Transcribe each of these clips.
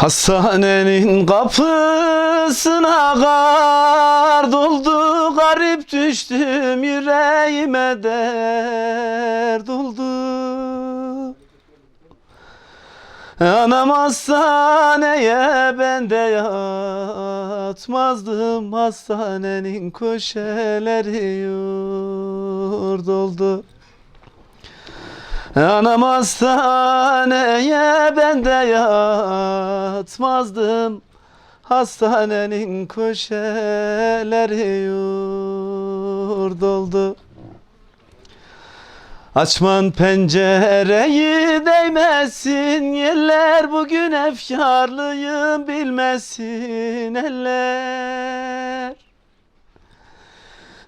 Hastanenin kapısına kar doldu Garip düştüm yüreğime dert oldu Anam hastaneye ben de yatmazdım Hastanenin köşeleri yurt oldu Anam hastaneye ben de yatmazdım. Hastanenin köşeleri yurt oldu Açman pencereyi değmesin Yerler bugün efkarlıyım bilmesin eller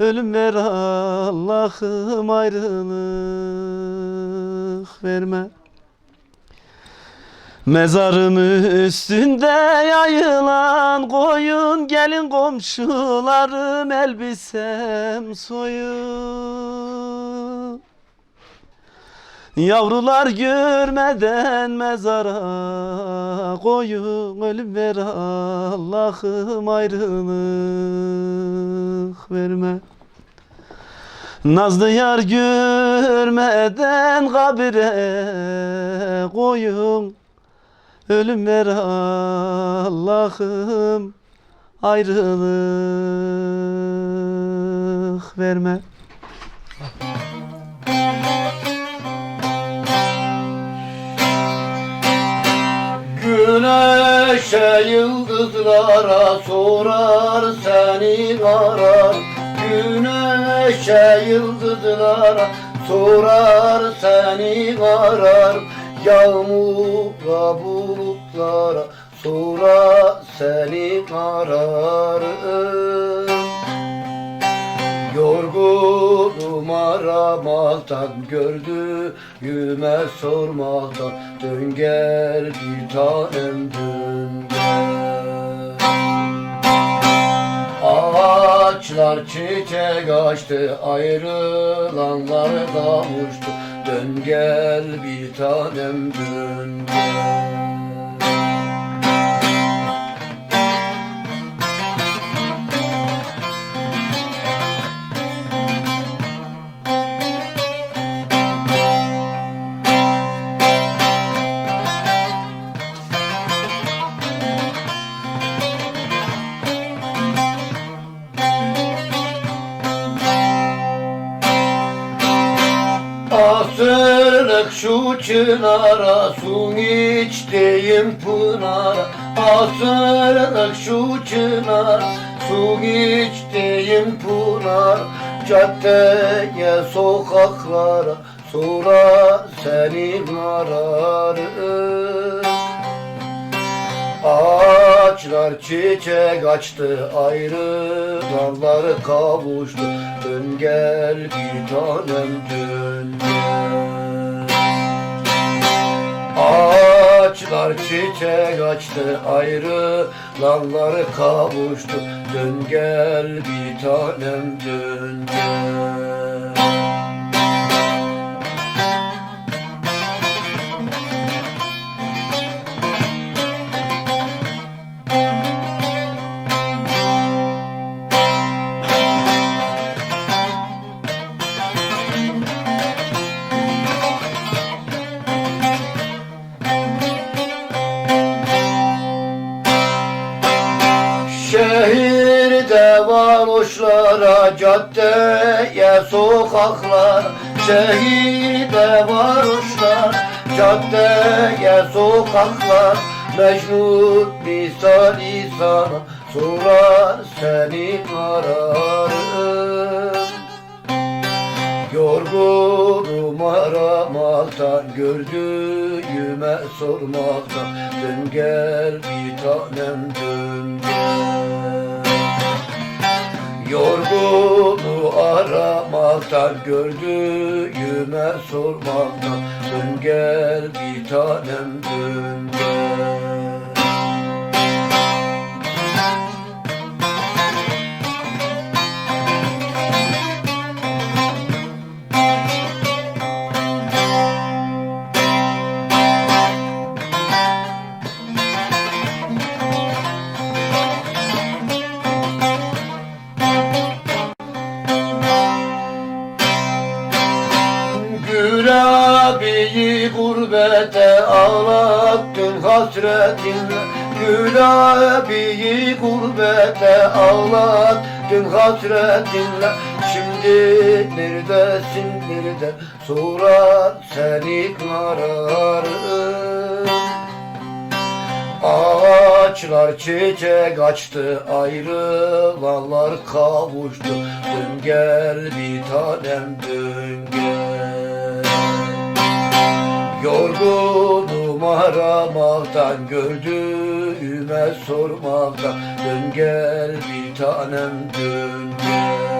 Ölüm ver Allah'ım ayrılık verme. Mezarım üstünde yayılan koyun Gelin komşularım elbisem soyun. Yavrular görmeden mezara koyun Ölüm ver Allah'ım ayrılık verme. Nazlı yar görmeden kabire koyun Ölüm ver Allah'ım ayrılık verme Güneşe yıldızlara sorar seni arar. Güneşe yıldızlara sorar seni arar. Yağmura bulutlara sorar seni arar. Yorgunum aramaktan gördüğüme sormaktan Dön gel bir tanem dön Ağaçlar çiçek açtı ayrılanlar kavuştu Dön gel bir tanem dön gel Asırlık şu çınara Su içtiğim pınara. Asırlık şu çınara Su içtiğim pınar Caddeye sokaklara Sonra seni ararım Ağaçlar çiçek açtı ayrı dalları kavuştu. Dön gel bir tanem dön gel. Ağaçlar çiçek açtı ayrı dalları kavuştu. Dön gel bir tanem dön gel boşlara caddeye sokaklar Şehide varoşlar caddeye sokaklar. Mecnun misali sana sorar seni ararım. Yorgunum aramaktan Gördüğüme sormaktan. Dön gel bir tanem dön gel Yorgunu aramaktan Gördüğüme sormaktan Dön gel bir tanem dön gel ağlattın hasretinle Gül abiyi gurbete ağlattın hasretinle Şimdi neredesin nerede? Sorar seni ararım Ağaçlar çiçek açtı ayrılanlar kavuştu. Dön gel bir tanem dön gel. Yorgunum aramaktan gördüğüme sormaktan Dön gel bir tanem dön gel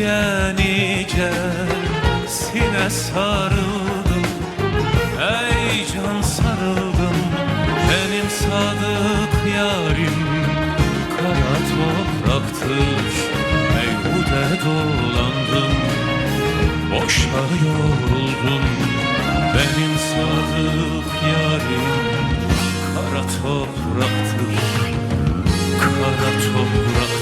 diye nice sine sarıldım. Ey can sarıldım. Benim sadık yarim Kara topraktır. Meyhude dolandım Boşa yoruldum. Benim sadık yarim Kara topraktır, kara topraktır